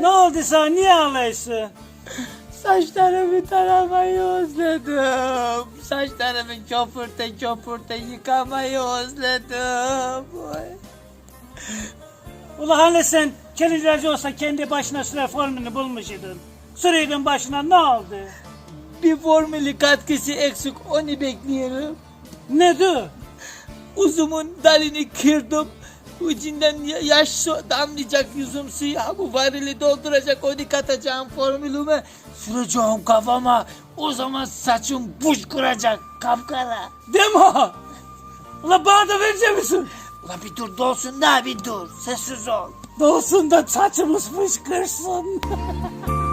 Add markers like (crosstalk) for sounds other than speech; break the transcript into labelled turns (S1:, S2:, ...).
S1: Ne oldu sana? Niye ağlıyorsun?
S2: Saçlarımı taramayı özledim. Saçlarımı köpürte köpürte yıkamayı özledim. Oy.
S1: Ula hani sen kelilacı olsa kendi başına süre formülünü bulmuş idin. Süreydin başına ne oldu?
S2: Bir formülü katkısı eksik onu bekliyorum.
S1: Nedir?
S2: Uzumun dalını kırdım. Ya- yaş su damlayacak yüzüm suyu. Ha bu varili dolduracak onu katacağım formülüme. Süreceğim kafama. O zaman saçım buş kuracak kapkara.
S1: Deme! Ula bana da verecek misin?
S2: Ulan bir dur dolsun da bir dur. Sessiz ol.
S1: Dolsun da saçımız fışkırsın. (laughs)